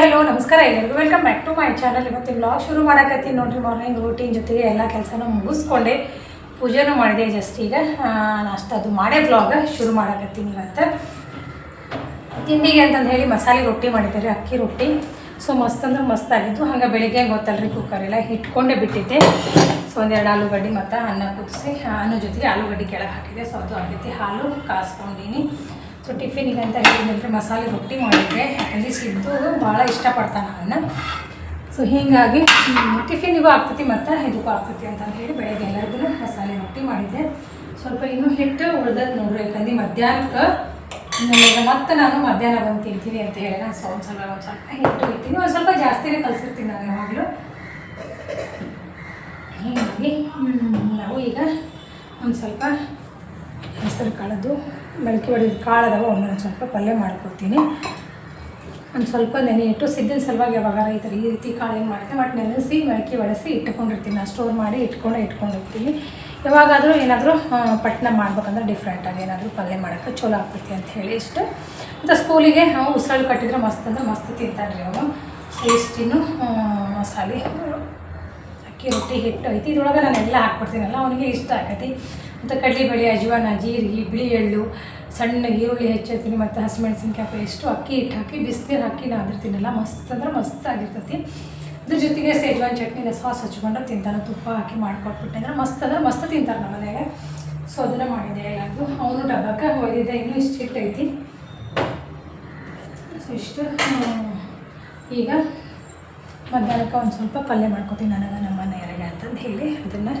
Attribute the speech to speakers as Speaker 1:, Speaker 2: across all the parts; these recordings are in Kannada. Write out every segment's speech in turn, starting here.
Speaker 1: ಹಲೋ, ನಮಸ್ಕಾರ ಎಲ್ಲರಿಗೂ. Welcome back to my channel ಇವತ್ತು ಬ್ಲಾಗ್ ಶುರು ಮಾಡಕತ್ತೀನಿ. ನೋಡ್ರಿ ಮಾರ್ನಿಂಗ್ ರೂಟೀನ್ ಜೊತೆಗೆ ಎಲ್ಲ ಕೆಲಸನೂ ಮುಗಿಸ್ಕೊಂಡೆ. ಪೂಜೆನೂ ಮಾಡಿದೆ ಜಸ್ಟ್ ಈಗ. ನಾಷ್ಟ ಅದು ಮಾಡೇ ಬ್ಲಾಗ್ ಶುರು ಮಾಡಕತ್ತೀನಿ ಇವತ್ತು. ತಿಂಡಿಗೆ ಅಂತಂದು ಹೇಳಿ ಮಸಾಲೆ ರೊಟ್ಟಿ ಮಾಡಿದ್ದಾರೆ, ಅಕ್ಕಿ ರೊಟ್ಟಿ. ಸೊ ಮಸ್ತ್ ಅಂದ್ರೆ ಮಸ್ತ್ ಆಗಿತ್ತು ಹಂಗೆ ಬೆಳಿಗ್ಗೆ ಗೊತ್ತಲ್ರಿ ಕುಕ್ಕರ್ ಎಲ್ಲ ಇಟ್ಕೊಂಡೇ ಬಿಟ್ಟಿದ್ದೆ. ಸೊ ಒಂದೆರಡು ಆಲೂಗಡ್ಡೆ ಮತ್ತು ಅನ್ನ ಕುದಿಸಿ ಅನ್ನ ಜೊತೆಗೆ ಆಲೂಗಡ್ಡೆ ಕೆಳಗೆ ಹಾಕಿದೆ. ಸೊ ಅದು ಆಗೈತಿ ಹಾಲು ಕಾಸ್ಕೊಂಡಿನಿ. ಸೊ ಟಿಫಿನಿಗೆ ಅಂತ ಹೇಳಿದ್ರೆ ಮಸಾಲೆ ರೊಟ್ಟಿ ಮಾಡಿದ್ದೆ. ಯಾಕಂದರೆ ಭಾಳ ಇಷ್ಟಪಡ್ತಾನೆ ಅವನ್ನ. ಸೊ ಹೀಗಾಗಿ ಟಿಫಿನಿಗೂ ಆಗ್ತೈತಿ ಮತ್ತು ಇದಕ್ಕೂ ಆಗ್ತೈತಿ ಅಂತ ಹೇಳಿ ಬೆಳಗ್ಗೆ ಎಲ್ಲರಿಗೂ ಮಸಾಲೆ ರೊಟ್ಟಿ ಮಾಡಿದ್ದೆ. ಸ್ವಲ್ಪ ಇನ್ನೂ ಹಿಟ್ಟು ಉಳ್ದದ್ದು ನೋಡ್ರಿ, ಯಾಕಂದ್ರೆ ಮಧ್ಯಾಹ್ನಕ್ಕೆ ಮತ್ತೆ ನಾನು ಮಧ್ಯಾಹ್ನ ಬಂದು ತಿಂತೀನಿ ಅಂತ ಹೇಳಿ ನಾನು ಒಂದು ಸ್ವಲ್ಪ ಒಂದು ಸ್ವಲ್ಪ ಹಿಟ್ಟು ಇರ್ತೀನಿ ಒಂದು ಸ್ವಲ್ಪ ಜಾಸ್ತಿನೇ ಕಲಿಸಿರ್ತೀನಿ ನಾನು ಯಾವಾಗಲೂ. ಹೀಗಾಗಿ ನಾವು ಈಗ ಒಂದು ಸ್ವಲ್ಪ ಹೆಸರು ಕಾಳದ್ದು, ಬೆಳಕಿ ಹೊಡೆದ ಕಾಳದವ ಒಂದು ಸ್ವಲ್ಪ ಪಲ್ಯ ಮಾಡ್ಕೊತೀನಿ ಒಂದು ಸ್ವಲ್ಪ ನೆನೆ ಇಟ್ಟು ಸಿದ್ದಿನ ಸಲುವಾಗಿ ಯಾವಾಗ ಥರ ಈ ರೀತಿ ಕಾಳು ಏನು ಮಾಡ್ತೀನಿ ಮತ್ತು ನೆನೆಸಿ ಮೊಳಕೆ ಒಡೆಸಿ ಇಟ್ಕೊಂಡಿರ್ತೀನಿ ನಾನು ಸ್ಟೋರ್ ಮಾಡಿ ಇಟ್ಕೊಂಡು, ಇಟ್ಕೊಂಡಿರ್ತೀನಿ. ಯಾವಾಗಾದರೂ ಏನಾದರೂ ಪಟ್ನ ಮಾಡ್ಬೇಕಂದ್ರೆ ಡಿಫ್ರೆಂಟಾಗಿ ಏನಾದರೂ ಪಲ್ಯ ಮಾಡೋಕ್ಕೆ ಚಲೋ ಆಗ್ತೈತಿ ಅಂತ ಹೇಳಿ ಇಷ್ಟು. ಮತ್ತು ಸ್ಕೂಲಿಗೆ ಉಸಳು ಕಟ್ಟಿದ್ರೆ ಮಸ್ತ್ ಅಂದ್ರೆ ಮಸ್ತ್ ತಿಂತಾರೆ ರೀ ಅವನು ಸೊ ಮಸಾಲೆ, ಅಕ್ಕಿ, ರೊಟ್ಟಿ ಹಿಟ್ಟು ಐತಿ. ಇದ್ರೊಳಗೆ ನಾನು ಎಲ್ಲ ಹಾಕ್ಬಿಡ್ತೀನಲ್ಲ, ಅವನಿಗೆ ಇಷ್ಟ ಆಕತಿ. ಮತ್ತು ಕಡಲೆಬೇಳೆ, ಅಜ್ವಾನ, ಜೀರಿಗೆ ಬಿಳಿ ಎಳ್ಳು ಸಣ್ಣ ಈರುಳ್ಳಿ ಹೆಚ್ಚಿರ್ತೀನಿ ಮತ್ತು ಹಸಿಮೆಣಸಿನ್ಕಾಯಿ ಪೇಸ್ಟು ಅಕ್ಕಿ ಹಿಟ್ಟು ಹಾಕಿ, ಬಿಸಿನೀರು ಹಾಕಿ ನಾದಿರ್ತೀನಲ್ಲ ಮಸ್ತ್ ಅಂದ್ರೆ ಮಸ್ತ್ ಆಗಿರ್ತೈತಿ. ಅದ್ರ ಜೊತೆಗೆ ಸೇಜ್ವಾನ್ ಚಟ್ನಿ ಸಾಸ್ ಹಚ್ಕೊಂಡ್ರೆ ತಿಂತಾನೆ, ತುಪ್ಪ ಹಾಕಿ ಮಾಡ್ಕೊಟ್ಬಿಟ್ಟೆ ಅಂದರೆ ಮಸ್ತ್ ಅಂದ್ರೆ ಮಸ್ತ್ ತಿಂತಾರೆ ನಮ್ಮ ಮನೆಯಾಗ. ಸೊ ಅದನ್ನು ಮಾಡಿದೆ ಎಲ್ಲಾದರೂ ಅವನು ಡಬ್ಬಕ್ಕೆ ಒಯ್ದಿದ್ದೆ ಇನ್ನೂ ಇಷ್ಟು ಹಿಟ್ಟು ಐತಿ. ಸೊ ಇಷ್ಟು ಈಗ ಮಧ್ಯಾಹ್ನಕ್ಕೆ ಒಂದು ಸ್ವಲ್ಪ ಪಲ್ಯ ಮಾಡ್ಕೊತೀನಿ ನನಗೆ, ನಮ್ಮ ಮನೆಯವರಿಗೆ ಅಂತಂದು ಹೇಳಿ ಅದನ್ನು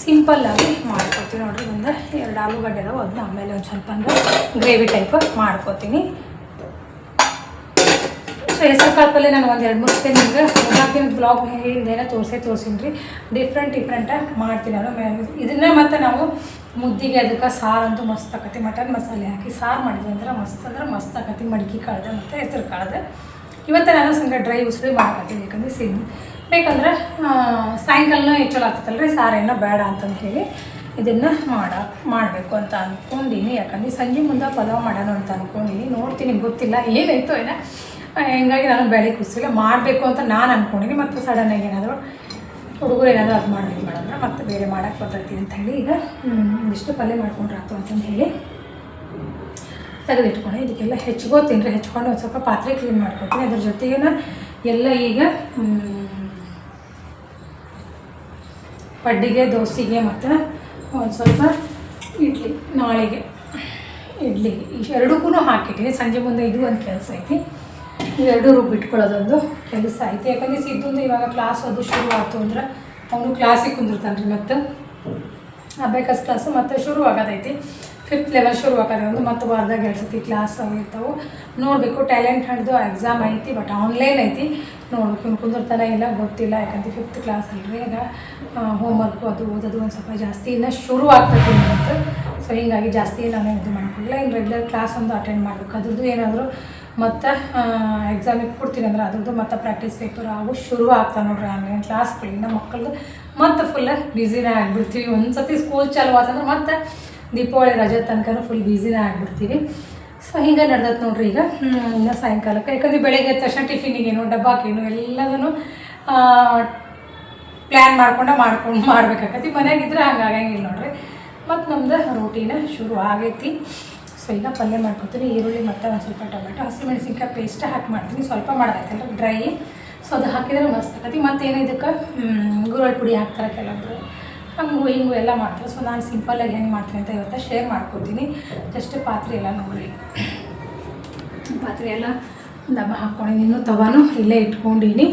Speaker 1: ಸಿಂಪಲ್ಲಾಗಿ ಮಾಡ್ಕೊತೀನಿ ನೋಡಿರಿ. ಒಂದು ಎರಡು ಆಲೂಗಡ್ಡೆ ಅದಾವೆ. ಅದನ್ನ ಆಮೇಲೆ ಒಂದು ಸ್ವಲ್ಪ ಅಂದ್ರೆ ಗ್ರೇವಿ ಟೈಪ್ ಮಾಡ್ಕೊತೀನಿ. ಸೊ ಹೆಸರು ಕಾಳು ನಾನು ಒಂದು ಎರಡು ಮೂರು ಸತಿ ನಿಮ್ಗೆ ಬ್ಲಾಗ್ ಹಿಂದೆ ತೋರಿಸೇ ತೋರಿಸಿನಿ ರೀ. ಡಿಫ್ರೆಂಟ್ ಡಿಫ್ರೆಂಟಾಗಿ ಮಾಡ್ತೀನಿ ನಾನು. ಇದನ್ನ ಮತ್ತು ನಾವು ಮುದ್ದಿಗೆ ಅದಕ್ಕೆ ಸಾರು ಅಂತೂ ಮಸ್ತ್ ಆಕತಿ. ಮಟನ್ ಮಸಾಲೆ ಹಾಕಿ ಸಾರು ಮಾಡಿದ್ವಿ ಅಂದ್ರೆ ಮಸ್ತ್ ಅಂದ್ರೆ ಮಸ್ತ್ ಆಕತಿ. ಮಡಿಕೆ ಕಾಳ್ದೆ ಮತ್ತು ಹೆಸರು ಕಾಳ್ದೆ ಇವತ್ತು ನಾನು ಸಂಗ ಡ್ರೈ ಉಸಿರಿ ಮಾಡ್ಕೊತೀನಿ. ಯಾಕಂದರೆ ಸಿದ್ ಬೇಕಂದ್ರೆ ಸಾಯಂಕಾಲನೂ ಹೆಚ್ಚಳ ಆಗ್ತೈತಲ್ಲ ರೀ ಸಾರೇನೋ ಬೇಡ ಅಂತಂದು ಹೇಳಿ ಇದನ್ನು ಮಾಡ, ಮಾಡಬೇಕು ಅಂತ ಅಂದ್ಕೊಂಡಿನಿ ಯಾಕಂದ್ರೆ ಸಂಜೆ ಮುಂದೆ ಪಲಾವ್ ಮಾಡೋಣ ಅಂತ ಅಂದ್ಕೊಂಡಿನಿ ನೋಡ್ತೀನಿ ಗೊತ್ತಿಲ್ಲ, ಏನಾಯ್ತು ಏನೋ. ಹಿಂಗಾಗಿ ನಾನು ಬೆಳೆ ಕುಸಿಲ್ಲ ಮಾಡಬೇಕು ಅಂತ ನಾನು ಅಂದ್ಕೊಂಡಿನಿ ಮತ್ತು ಸಡನ್ನಾಗಿ ಏನಾದರೂ ಹುಡುಗರು ಏನಾದರೂ ಅದು ಮಾಡಬೇಕು ಮಾಡಿದ್ರೆ ಮತ್ತೆ ಬೇರೆ ಮಾಡೋಕ್ಕೆ ಬರ್ತೈತಿ ಅಂತ ಹೇಳಿ ಈಗ ಇಷ್ಟು ಪಲ್ಯ ಮಾಡ್ಕೊಂಡ್ರೆ ಆಯ್ತು ಅಂತಂದು ಹೇಳಿ ತೆಗೆದಿಟ್ಕೊಂಡು. ಇದಕ್ಕೆಲ್ಲ ಹೆಚ್ಕೋತೀನಿ ರೀ, ಹೆಚ್ಕೊಂಡು ಒಂದು ಸ್ವಲ್ಪ ಪಾತ್ರೆ ಕ್ಲೀನ್ ಮಾಡ್ಕೊತೀನಿ. ಅದ್ರ ಜೊತೆಗೆ ಎಲ್ಲ ಈಗ ಹ್ಮ್, ಪಡ್ಡಿಗೆ, ದೋಸೆಗೆ ಮತ್ತು ಒಂದು ಸ್ವಲ್ಪ ಇಡ್ಲಿ, ನಾಳೆಗೆ ಇಡ್ಲಿಗೆ ಎರಡಕ್ಕೂ ಹಾಕಿಟ್ಟಿನಿ. ಸಂಜೆ ಮುಂದೆ ಇದು ಒಂದು ಕೆಲಸ ಐತಿ. ಇವೆರಡು ರುಬ್ಬಿಟ್ಕೊಳ್ಳೋದೊಂದು ಕೆಲಸ ಐತಿ. ಯಾಕಂದರೆ ಸಿದ್ದು ಇವಾಗ ಕ್ಲಾಸ್ ಅದು ಶುರು ಆಯಿತು ಅಂದ್ರೆ ಅವನು ಕ್ಲಾಸಿಗೆ ಕುಂದಿರ್ತಾನೆ ರೀ ಮತ್ತು. ಅಬೇಕಸ್ ಕ್ಲಾಸು ಮತ್ತೆ ಶುರು ಆಗೋದೈತಿ. ಫಿಫ್ತ್ ಲೆವೆಲ್ ಶುರು ಆಗೋದು ಒಂದು ಮತ್ತು ವಾರದಾಗ ಎರಡು ಸತಿ ಕ್ಲಾಸ್ ಆಗಿರ್ತಾವೆ ನೋಡಬೇಕು ಟ್ಯಾಲೆಂಟ್ ಹಿಡಿದು ಎಕ್ಸಾಮ್ ಐತಿ ಬಟ್ ಆನ್ಲೈನ್ ಐತಿ. ನೋಡ್ಬೇಕು ಇನ್ನು ಕುಂದಿರ್ತಾನೆ ಇಲ್ಲ, ಗೊತ್ತಿಲ್ಲ, ಯಾಕಂದ್ರೆ ಫಿಫ್ತ್ ಕ್ಲಾಸ್ ಅಲ್ರಿ ಈಗ ಹೋಮ್ವರ್ಕು ಅದು ಓದೋದು ಒಂದು ಸ್ವಲ್ಪ ಜಾಸ್ತಿ ಇನ್ನೂ ಶುರು ಆಗ್ತೈತಿ ಅಂತ ಸೊ ಹೀಗಾಗಿ ಜಾಸ್ತಿ ನಾನು ಇದು ಮಾಡ್ಕೊಳ್ಳಿಲ್ಲ ಇನ್ನು ರೆಗ್ಯುಲರ್ ಕ್ಲಾಸ್ ಒಂದು ಅಟೆಂಡ್ ಮಾಡಬೇಕು. ಅದ್ರದ್ದು ಏನಾದರೂ ಮತ್ತು ಎಕ್ಸಾಮಿಗೆ ಕೊಡ್ತೀನಿ ಅಂದ್ರೆ ಅದ್ರದ್ದು ಮತ್ತು ಪ್ರಾಕ್ಟೀಸ್ ಪೇಪರ್ ಅವು ಶುರು ಆಗ್ತಾವೆ ನೋಡ್ರಿ ಆನ್ಲೈನ್ ಕ್ಲಾಸ್ಗಳಿಂದ ಮಕ್ಕಳದು ಮತ್ತು ಫುಲ್ ಬ್ಯುಸಿನೇ ಆಗಿಬಿಡ್ತೀವಿ. ಒಂದು ಸತಿ ಸ್ಕೂಲ್ ಚಾಲು ಆತಂದ್ರೆ ಮತ್ತು ದೀಪಾವಳಿ ರಜೆ ತನಕ ಫುಲ್ ಬ್ಯುಸಿನೇ ಆಗಿಬಿಡ್ತೀವಿ. ಸೊ ಹಿಂಗೆ ನಡ್ದೈತೆ ನೋಡ್ರಿ ಈಗ. ಇನ್ನು ಸಾಯಂಕಾಲಕ್ಕೆ. ಯಾಕಂದ್ರೆ ಬೆಳಗ್ಗೆ ಎದ್ದ ತಕ್ಷಣ ಟಿಫಿನಿಗೇನು ಡಬ್ಬಾಕೇನು ಎಲ್ಲದನ್ನು ಪ್ಲ್ಯಾನ್ ಮಾಡ್ಕೊಂಡು ಮಾಡ್ಕೊಂಡು ಮಾಡ್ಬೇಕಾಗತ್ತೆ ಮನೆಯಾಗಿದ್ರೆ ಹಂಗಾಗಂಗಿಲ್ಲ ನೋಡ್ರಿ. ಮತ್ತು ನಮ್ದು ರೂಟೀನ ಶುರು ಆಗೈತಿ. ಈಗ ಪಲ್ಯ ಮಾಡ್ಕೊತೀನಿ, ಈರುಳ್ಳಿ ಮತ್ತು ಒಂದು ಸ್ವಲ್ಪ ಟೊಮೆಟೊ, ಹಸಿಮೆಣಸಿನ್ಕಾಯಿ ಪೇಸ್ಟ್ ಹಾಕಿ ಮಾಡ್ತೀನಿ. ಸ್ವಲ್ಪ ಮಾಡೋದೈತಲ್ಲ ಡ್ರೈ ಸೊ ಅದು ಹಾಕಿದ್ರೆ ಮಸ್ತ್ ಆಗತಿ ಮತ್ತೇನು ಇದಕ್ಕೆ? ಗುರಳ್ ಪುಡಿ ಹಾಕ್ತಾರೆ ಕೆಲವೊಬ್ಬರು ಹಂಗು ಹಿಂಗು ಎಲ್ಲ ಮಾಡ್ತಾರೆ. ಸೊ ನಾನು ಸಿಂಪಲ್ಲಾಗಿ ಹೆಂಗೆ ಮಾಡ್ತೀನಿ ಅಂತ ಇವತ್ತು ಶೇರ್ ಮಾಡ್ಕೊತೀನಿ ಜಸ್ಟ್ ಪಾತ್ರೆ ಎಲ್ಲ ನೋಡಿ. ಪಾತ್ರೆ ಎಲ್ಲ ದಬ್ಬ ಹಾಕ್ಕೊಂಡಿನಿ ಇನ್ನೂ ತವಾನು ಇಲ್ಲೇ ಇಟ್ಕೊಂಡಿನಿ.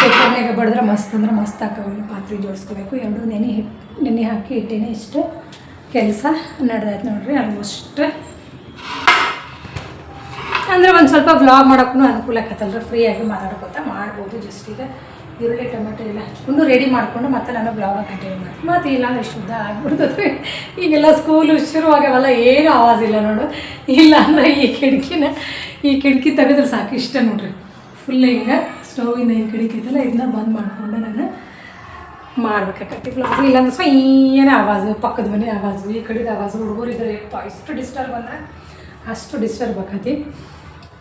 Speaker 1: ಸೊಪ್ಪನ್ಯಾಗ ಬಡಿದ್ರೆ ಮಸ್ತ್ ಅಂದ್ರೆ ಮಸ್ತ್ ಹಾಕೋಬೇಕು ಪಾತ್ರೆ ಜೋಡಿಸ್ಕೋಬೇಕು. ಎರಡು ನೆನೆ ಹಿಟ್ಟು ನೆನೆ ಹಾಕಿ ಇಟ್ಟೇನೆ ಇಷ್ಟು. ಕೆಲಸ ನಡೆದೈತೆ ನೋಡ್ರಿ. ಆಲ್ಮೋಸ್ಟ್ ಅಂದರೆ ಒಂದು ಸ್ವಲ್ಪ ವ್ಲಾಗ್ ಮಾಡೋಕ್ಕೂ ಅನುಕೂಲ ಆಕತ್ತಲ್ರಿ ಫ್ರೀಯಾಗಿ ಮಾತಾಡ್ಕೊತಾ ಮಾಡ್ಬೋದು ಜಸ್ಟ್ ಈಗ ಈರುಳ್ಳಿ, ಟೊಮೆಟೊ ಎಲ್ಲ ಹಚ್ಕೊಂಡು ರೆಡಿ ಮಾಡಿಕೊಂಡು ಮತ್ತೆ ನಾನು ಬ್ಲಾಗ ಕಂಟಿನ್ಯೂ ಮಾಡ್ತೀನಿ. ಮತ್ತೆ ಇಲ್ಲ ಅಂದರೆ ಶುದ್ಧ ಆಗ್ಬಿಡ್ತದೆ ಈಗೆಲ್ಲ ಸ್ಕೂಲು ಶುರುವಾಗವಲ್ಲ ಏನು ಇಲ್ಲ ನೋಡು. ಇಲ್ಲ ಅಂದರೆ ಈ ಕಿಟಕಿನ, ಈ ಕಿಟಕಿ ತೆಗೆದ್ರೆ ಸಾಕು ಇಷ್ಟ ನೋಡ್ರಿ. ಫುಲ್ ಹಿಂಗೆ ಸ್ಟೌವಿನ ಈ ಕಿಟಕಿ ಇದೆಲ್ಲ ಇದನ್ನ ಬಂದ್ ಮಾಡಿಕೊಂಡು ನಾನು ಮಾಡ್ಬೇಕಾಗತ್ತೆ ಬ್ಲಾಗ್ ಇಲ್ಲಾಂದ್ರೆ ಸ್ವಲ್ಪ ಏನೇ ಆವಾಜು, ಪಕ್ಕದ ಮನೆ ಆವಾಜು, ಈ ಕಡೆದು ಆವಾಜು. ಹುಡುಗರು ಇದ್ದಾರೆ ಎಷ್ಟು ಡಿಸ್ಟರ್ಬ್ ಅಂದ್ರೆ ಅಷ್ಟು ಡಿಸ್ಟರ್ಬ್ ಆಕತಿ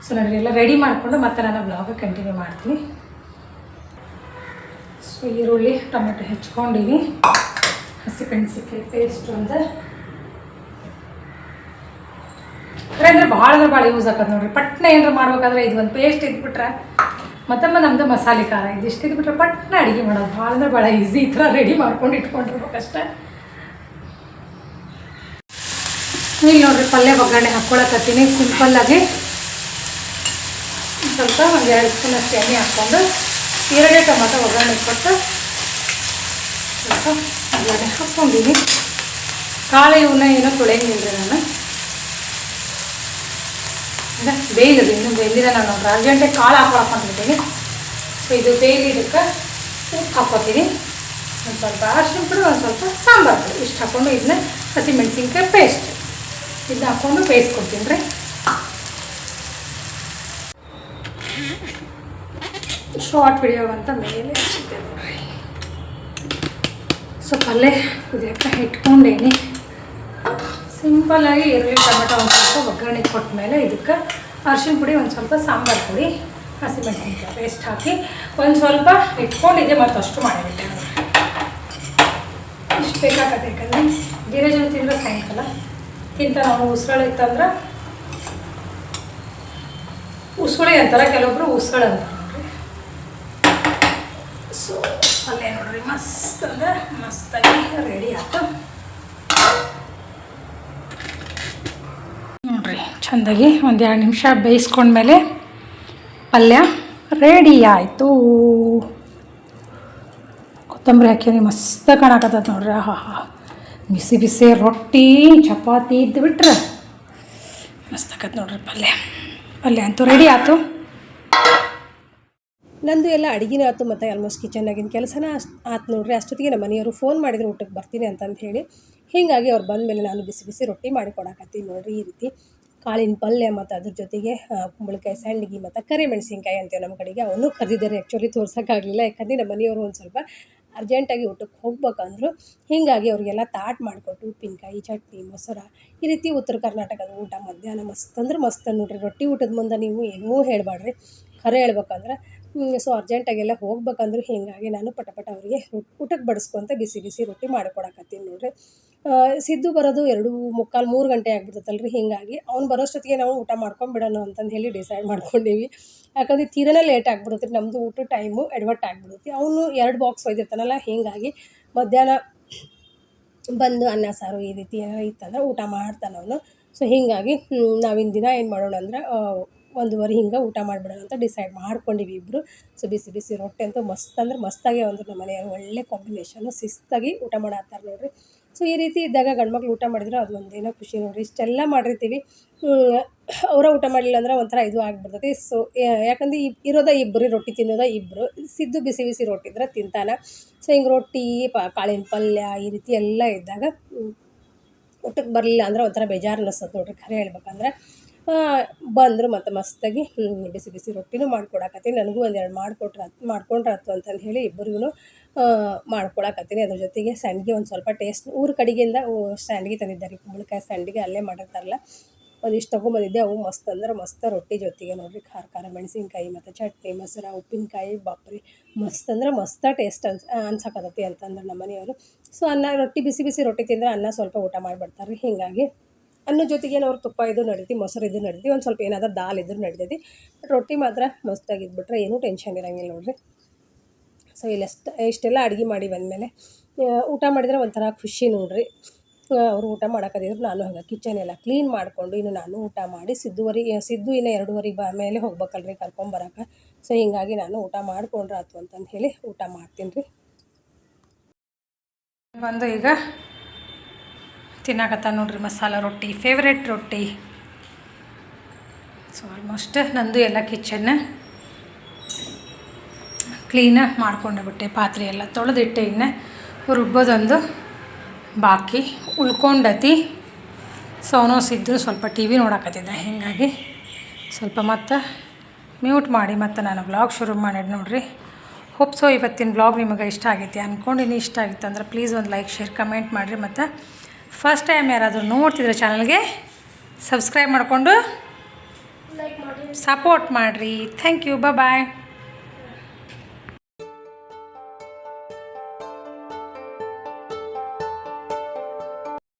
Speaker 1: ಸೊ ನಾನು ಎಲ್ಲ ರೆಡಿ ಮಾಡಿಕೊಂಡು ಮತ್ತೆ ನಾನು ಬ್ಲಾಗ್ ಕಂಟಿನ್ಯೂ ಮಾಡ್ತೀನಿ. ಸೊ ಈರುಳ್ಳಿ, ಟೊಮೆಟೊ ಹೆಚ್ಕೊಂಡಿನಿ ಹಸಿಮೆಣಸಿನ್ಕಾಯಿ ಪೇಸ್ಟ್ ಒಂದು. ಅಂದ್ರೆ ಭಾಳ ಅಂದ್ರೆ ಭಾಳ ಯೂಸ್ ಆಗತ್ತೆ ನೋಡ್ರಿ. ಪಟ್ನ ಏನಾರು ಮಾಡ್ಬೇಕಾದ್ರೆ ಇದು ಒಂದು ಪೇಸ್ಟ್ ಇದ್ಬಿಟ್ರೆ ಮತ್ತೊಮ್ಮೆ ನಮ್ಮದು ಮಸಾಲೆ ಖಾರ. ಇದಿಷ್ಟು ಇದ್ಬಿಟ್ರೆ ಪಟ್ನ ಅಡುಗೆ ಮಾಡೋದು ಭಾಳ ಅಂದ್ರೆ ಭಾಳ ಈಸಿ ಈ ಥರ ರೆಡಿ ಮಾಡ್ಕೊಂಡು ಇಟ್ಕೊಂಡಿರ್ಬೇಕಷ್ಟೆ ಇಲ್ಲಿ ನೋಡ್ರಿ ಪಲ್ಯ ಒಗ್ಗರಣೆ ಹಾಕ್ಕೊಳಕತ್ತೀನಿ ಸಿಂಪಲ್ಲಾಗಿ ಸ್ವಲ್ಪ ಒಂದು ಎರಡು ಸ್ಪೂನಷ್ಟು ಎಣ್ಣೆ ಹಾಕ್ಕೊಂಡು ಈರುಳ್ಳಿ ಟೊಮೊಟೊ ಒಗ್ಗರಣೆ ಕೊಟ್ಟು ಸ್ವಲ್ಪ ಒಗ್ಗರಣೆ ಹಾಕ್ಕೊಂಡಿನಿ ಕಾಳು ಇವನ್ನ ಏನೋ ತೊಳೆಯಂಗಿಲ್ಲ ನಾನು. ಅಂದ್ರೆ ಬೇಯ್ದಿದೆ ಇನ್ನೂ ಬೆಂದಿದೆ ನಾನು ನೋಡ್ರಿ ಅರ್ಜೆಂಟಿಗೆ ಕಾಳು ಹಾಕೊಳಕೊಂಡಿದ್ದೀನಿ ಸೊ ಇದು ಬೇಯ್ದಿದ್ದಕ್ಕೆ ಉಪ್ಪು ಹಾಕ್ಕೊತೀನಿ. ಒಂದು ಸ್ವಲ್ಪ ಅರಿಶಿನ ಪುಡಿ, ಒಂದು ಸ್ವಲ್ಪ ಸಾಂಬಾರು ಇಷ್ಟು ಹಾಕ್ಕೊಂಡು ಇದನ್ನ ಹಸಿಮೆಣಸಿನ್ಕಾಯಿ ಪೇಸ್ಟ್ ಇದನ್ನ ಹಾಕ್ಕೊಂಡು ಬೇಯಿಸ್ಕೊಡ್ತೀನಿ ರೀ. ಶಾರ್ಟ್ ವಿಡಿಯೋ ಅಂತ ಮೇಲೆ ಹಚ್ಚಿದ್ದೆ. ಸೊ ಪಲ್ಯ ಇದಕ್ಕೆ ಇಟ್ಕೊಂಡೇನಿ? ಸಿಂಪಲ್ಲಾಗಿ ಈರುಳ್ಳಿ ಟೊಮೆಟೊ ಒಂದು ಸ್ವಲ್ಪ ಒಗ್ಗರಣೆ ಕೊಟ್ಟ ಮೇಲೆ ಇದಕ್ಕೆ ಅರಿಶಿನ ಪುಡಿ ಒಂದು ಸ್ವಲ್ಪ ಸಾಂಬಾರು ಪುಡಿ ಹಸಿಮೆಣಸಿನ್ಕಾಯಿ ಪೇಸ್ಟ್ ಹಾಕಿ ಒಂದು ಸ್ವಲ್ಪ ಇಟ್ಕೊಂಡಿದ್ದೆ ಮತ್ತು ಅಷ್ಟು ಮಾಡಿಬಿಟ್ಟೆ. ಇಷ್ಟು ಬೇಕಾಗತ್ತೆ ಯಾಕಂದರೆ ಬೇರೆ ಜನ ತಿಂದರೆ ಸಾಯಂಕಾಲ. ಇಂಥ ನಾವು ಉಸ್ರಳು ಇತ್ತಂದ್ರೆ ಉಸುಳಿ ಅಂತಾರೆ, ಕೆಲವೊಬ್ರು ಉಸ್ಗಳು ಅಂತಾರೆ. ಸೊ ಅಲ್ಲೇ ನೋಡ್ರಿ, ಮಸ್ತ್ ಅಂದ್ರೆ ಮಸ್ತಾಗಿ ರೆಡಿ ಆಯ್ತು ನೋಡ್ರಿ, ಚಂದಾಗಿ ಒಂದು ಎರಡು ನಿಮಿಷ ಬೇಯಿಸ್ಕೊಂಡ್ಮೇಲೆ ಪಲ್ಯ ರೆಡಿ ಆಯಿತು. ಕೊತ್ತಂಬರಿ ಹಾಕಿದ್ರೆ ಮಸ್ತ್ ಕಾಣಕತ್ತದ ನೋಡ್ರಿ ಹಾ ಹಾ ಬಿಸಿ ಬಿಸಿ ರೊಟ್ಟಿ, ಚಪಾತಿ ಇದ್ದು ಬಿಟ್ರೆ ಮಸ್ತ್ ನೋಡ್ರಿ ಪಲ್ಯ. ಪಲ್ಯ ಅಂತೂ ರೆಡಿ ಆಯ್ತು
Speaker 2: ನಂದು ಎಲ್ಲ ಅಡುಗೆನೇ ಆಯ್ತು ಮತ್ತು ಆಲ್ಮೋಸ್ಟ್ ಕಿಚನ್ನಾಗಿನ ಕೆಲಸನ ಅಷ್ಟು ಆತು ನೋಡ್ರಿ, ಅಷ್ಟೊತ್ತಿಗೆ ನಮ್ಮ ಮನೆಯವರು ಫೋನ್ ಮಾಡಿದ್ರು ಊಟಕ್ಕೆ ಬರ್ತೀನಿ ಅಂತಂದು ಹೇಳಿ. ಹೀಗಾಗಿ ಅವ್ರು ಬಂದ ಮೇಲೆ ನಾನು ಬಿಸಿ ಬಿಸಿ ರೊಟ್ಟಿ ಮಾಡಿ ಕೊಡಕತ್ತೀನಿ ನೋಡ್ರಿ ಈ ರೀತಿ. ಕಾಳಿನ ಪಲ್ಯ ಮತ್ತು ಅದ್ರ ಜೊತೆಗೆ ಕುಂಬಳಕಾಯಿ ಸಂಡಿಗೆ ಮತ್ತು ಕರಿ ಮೆಣಸಿನ್ಕಾಯಿ ಅಂತೀವಿ ನಮ್ಮ ಕಡೆಗೆ. ಅವನು ಕರೆದಿದ್ದಾರೆ ಆ್ಯಕ್ಚುಲಿ ತೋರ್ಸೋಕ್ಕಾಗಲಿಲ್ಲ. ಯಾಕಂದರೆ ನಮ್ಮ ಮನೆಯವರು ಒಂದು ಸ್ವಲ್ಪ ಅರ್ಜೆಂಟಾಗಿ ಊಟಕ್ಕೆ ಹೋಗ್ಬೇಕಂದ್ರು. ಹೀಗಾಗಿ ಅವರಿಗೆಲ್ಲ ತಾಟ್ ಮಾಡಿಕೊಟ್ಟು ಉಪ್ಪಿನಕಾಯಿ, ಚಟ್ನಿ, ಮೊಸರ ಈ ರೀತಿ ಉತ್ತರ ಕರ್ನಾಟಕದ ಊಟ ಮಧ್ಯಾಹ್ನ ಮಸ್ತ್ ಅಂದ್ರೆ ಮಸ್ತ್ ನೋಡ್ರಿ. ರೊಟ್ಟಿ ಊಟದ ಮುಂದೆ ನೀವು ಏನೂ ಹೇಳಬೇಡ್ರಿ. ಖರೆ ಹೇಳ್ಬೇಕಂದ್ರೆ ಸೊ ಅರ್ಜೆಂಟಾಗೆಲ್ಲ ಹೋಗ್ಬೇಕಂದ್ರೂ ಹೀಗಾಗಿ ನಾನು ಪಟ ಪಟ ಅವರಿಗೆ ಊಟಕ್ಕೆ ಬಡಿಸ್ಕೊಂತ ಬಿಸಿ ಬಿಸಿ ರೊಟ್ಟಿ ಮಾಡಿಕೊಡಕತ್ತೀನಿ ನೋಡ್ರಿ. ಸಿದ್ದು ಬರೋದು ಎರಡು ಮುಕ್ಕಾಲು ಮೂರು ಗಂಟೆ ಆಗ್ಬಿಡ್ತೈತಲ್ರಿ ಹೀಗಾಗಿ ಅವ್ನು ಬರೋಷ್ಟೊತ್ತಿಗೆ ನಾವು ಊಟ ಮಾಡ್ಕೊಂಬಿಡೋಣ ಅಂತಂದು ಹೇಳಿ ಡಿಸೈಡ್ ಮಾಡ್ಕೊಂಡೀವಿ. ಯಾಕಂದ್ರೆ ತೀರನೇ ಲೇಟ್ ಆಗ್ಬಿಡುತ್ತೆ ನಮ್ಮದು ಊಟ ಟೈಮು ಎಡವಟ್ಟು ಆಗ್ಬಿಡುತ್ತೆ. ಅವನು ಎರಡು ಬಾಕ್ಸ್ ಒಯ್ದಿರ್ತಾನಲ್ಲ, ಹೀಗಾಗಿ ಮಧ್ಯಾಹ್ನ ಬಂದು ಅನ್ನ, ಸಾರು ಈ ರೀತಿ ಇತ್ತಂದ್ರೆ ಊಟ ಮಾಡ್ತಾನೆ ಅವನು. ಸೊ ಹೀಗಾಗಿ ನಾವಿನ ದಿನ ಏನು ಮಾಡೋಣ ಅಂದ್ರೆ ಒಂದೂವರೆ ಹಿಂಗೆ ಊಟ ಮಾಡಿಬಿಡೋಣ ಅಂತ ಡಿಸೈಡ್ ಮಾಡ್ಕೊಂಡಿವಿ ಇಬ್ಬರು ಸೊ ಬಿಸಿ ಬಿಸಿ ರೊಟ್ಟಿ ಅಂತೂ ಮಸ್ತ್ ಅಂದ್ರೆ ಮಸ್ತಾಗೆ ಒಂದು ನಮ್ಮ ಮನೆಯವರು ಒಳ್ಳೆ ಕಾಂಬಿನೇಷನು ಶಿಸ್ತಾಗಿ ಊಟ ಮಾಡತ್ತಾರೆ ನೋಡಿರಿ. ಸೊ ಈ ರೀತಿ ಇದ್ದಾಗ ಗಂಡ್ಮಕ್ಳು ಊಟ ಮಾಡಿದ್ರೆ, ಅದು ಒಂದೇನೋ ಖುಷಿ ನೋಡಿರಿ. ಇಷ್ಟೆಲ್ಲ ಮಾಡಿರ್ತೀವಿ. ಅವರ ಊಟ ಮಾಡಲಿಲ್ಲ ಅಂದ್ರೆ ಒಂಥರ ಇದು ಆಗಿಬಿಡ್ತೈತಿ. ಸೊ ಯಾಕಂದ್ರೆ ಇಬ್ ಇರೋದ ಇಬ್ಬರು ರೊಟ್ಟಿ ತಿನ್ನೋದ ಇಬ್ಬರು ಸಿದ್ದು ಬಿಸಿ ಬಿಸಿ ರೊಟ್ಟಿ ಇದ್ರೆ ತಿಂತಾನೆ. ಸೊ ಹಿಂಗೆ ರೊಟ್ಟಿ, ಪ, ಕಾಳಿನ ಪಲ್ಯ ಈ ರೀತಿ ಎಲ್ಲ ಇದ್ದಾಗ ಊಟಕ್ಕೆ ಬರಲಿಲ್ಲ ಅಂದ್ರೆ ಒಂಥರ ಬೇಜಾರು ಅನ್ನಿಸ್ತದೆ ನೋಡಿರಿ. ಖರೆ ಹೇಳ್ಬೇಕಂದ್ರೆ. ಬಂದರು ಮತ್ತು ಮಸ್ತಾಗಿ ಬಿಸಿ ಬಿಸಿ ರೊಟ್ಟಿನೂ ಮಾಡ್ಕೊಡಕತ್ತೀನಿ. ನನಗೂ ಒಂದೆರಡು ಮಾಡಿಕೊಟ್ರೆ ಮಾಡ್ಕೊಂಡ್ರೆ ಆಯ್ತು ಅಂತಂದು ಹೇಳಿ ಇಬ್ಬರಿಗೂ ಮಾಡ್ಕೊಳಕತ್ತೀನಿ ಅದ್ರ ಜೊತೆಗೆ ಸಂಡಿಗೆ ಒಂದು ಸ್ವಲ್ಪ ಟೇಸ್ಟ್ ಊರ ಕಡೆಗಿಂದ ಸಂಡಿಗೆ ತಂದಿದ್ದಾರೆ. ಕುಂಬಳಕಾಯಿ ಸಂಡಿಗೆ ಅಲ್ಲೇ ಮಾಡಿರ್ತಾರಲ್ಲ, ಒಂದಿಷ್ಟು ತೊಗೊಂಬಂದಿದ್ದೆ. ಅವು ಮಸ್ತ್ ಅಂದ್ರೆ ಮಸ್ತ್ ರೊಟ್ಟಿ ಜೊತೆಗೆ ನೋಡಿರಿ. ಖಾರ ಖಾರ ಮೆಣಸಿನ್ಕಾಯಿ, ಮತ್ತು ಚಟ್ನಿ, ಮೊಸರ, ಉಪ್ಪಿನಕಾಯಿ, ಬಾಪ್ರಿ. ಮಸ್ತ್ ಅಂದ್ರೆ ಮಸ್ತ ಟೇಸ್ಟ್ ಅನ್ಸ್ ಅನ್ಸಕತ್ತೈತಿ ಅಂತಂದ್ರೆ ನಮ್ಮ ಮನೆಯವರು. ಸೊ ಅನ್ನ ರೊಟ್ಟಿ, ಬಿಸಿ ಬಿಸಿ ರೊಟ್ಟಿ ತಿಂದ್ರೆ ಅನ್ನ ಸ್ವಲ್ಪ ಊಟ ಮಾಡಿಬಿಡ್ತಾರೆ ಹೀಗಾಗಿ ಅನ್ನ ಜೊತೆಗೆ ಅವ್ರು ತುಪ್ಪ ಇದು ನಡೀತಿ, ಮೊಸರು ಇದು ನಡೀತಿ, ಒಂದು ಸ್ವಲ್ಪ ಏನಾದರೂ ದಾಲ್ ಇದ್ರೂ ನಡೀತೈತಿ ಬಟ್ ರೊಟ್ಟಿ ಮಾತ್ರ ಮಸ್ತಾಗಿದ್ಬಿಟ್ರೆ ಏನೂ ಟೆನ್ಷನ್ ಇರಂಗಿಲ್ಲ ನೋಡಿರಿ. ಸೊ ಇಲ್ಲೆಷ್ಟು, ಇಷ್ಟೆಲ್ಲ ಅಡುಗೆ ಮಾಡಿ ಬಂದಮೇಲೆ ಊಟ ಮಾಡಿದ್ರೆ ಒಂಥರ ಖುಷಿ ನೋಡ್ರಿ. ಅವರು ಊಟ ಮಾಡೋಕ್ಕದಿದ್ರು ನಾನು ಹಾಗೆ ಕಿಚನ್ ಎಲ್ಲ ಕ್ಲೀನ್ ಮಾಡಿಕೊಂಡು ಇನ್ನು ನಾನು ಊಟ ಮಾಡಿ ಸಿದ್ದುವರೆಗೆ ಸಿದ್ದು ಇನ್ನು ಎರಡೂವರೆ ಬ, ಮೇಲೆ ಹೋಗ್ಬೇಕಲ್ರಿ ಕರ್ಕೊಂಬರಕ್ಕೆ ಸೊ ಹೀಗಾಗಿ ನಾನು ಊಟ ಮಾಡಿಕೊಂಡ್ರೆ ಆಯ್ತು ಅಂತಂದು ಹೇಳಿ ಊಟ ಮಾಡ್ತೀನಿ ರೀ
Speaker 1: ಬಂದು ಈಗ ತಿನ್ನಕತ್ತ ನೋಡ್ರಿ ಮಸಾಲ ರೊಟ್ಟಿ ಫೇವ್ರೆಟ್ ರೊಟ್ಟಿ. ಸೊ ಆಲ್ಮೋಸ್ಟ್ ನಂದು ಎಲ್ಲ ಕಿಚನ್ ಕ್ಲೀನಾಗಿ ಮಾಡ್ಕೊಂಡೆ ಬಿಟ್ಟೆ, ಪಾತ್ರೆ ಎಲ್ಲ ತೊಳೆದಿಟ್ಟೆ ಇನ್ನು ರುಬ್ಬೋದೊಂದು ಬಾಕಿ. ಉಳ್ಕೊಂಡತಿ. ಸೋನೋ ಸಿದ್ದು ಸ್ವಲ್ಪ ಟಿ ವಿ ನೋಡಕತ್ತಿದ್ದೆ, ಹೀಗಾಗಿ ಸ್ವಲ್ಪ ಮತ್ತೆ ಮ್ಯೂಟ್ ಮಾಡಿ ಮತ್ತು ನಾನು ಬ್ಲಾಗ್ ಶುರು ಮಾಡಿದ್ದು ನೋಡ್ರಿ. ಹೋಪ್ ಸೊ ಇವತ್ತಿನ ಬ್ಲಾಗ್ ನಿಮಗೆ ಇಷ್ಟ ಆಗೈತಿ. ಅಂದ್ಕೊಂಡಿನಿ ಇಷ್ಟ ಆಗಿತ್ತು ಅಂದ್ರೆ ಪ್ಲೀಸ್ ಒಂದು ಲೈಕ್ ಶೇರ್ ಕಮೆಂಟ್ ಮಾಡಿರಿ ಮತ್ತು ಫಸ್ಟ್ ಟೈಮ್ ಯಾರಾದರೂ ನೋಡ್ತಿದ್ರೆ ಚಾನಲ್ಗೆ ಸಬ್ಸ್ಕ್ರೈಬ್ ಮಾಡಿಕೊಂಡು
Speaker 2: ಲೈಕ್ ಮಾಡಿ.
Speaker 1: ಸಪೋರ್ಟ್ ಮಾಡಿರಿ. Thank you bye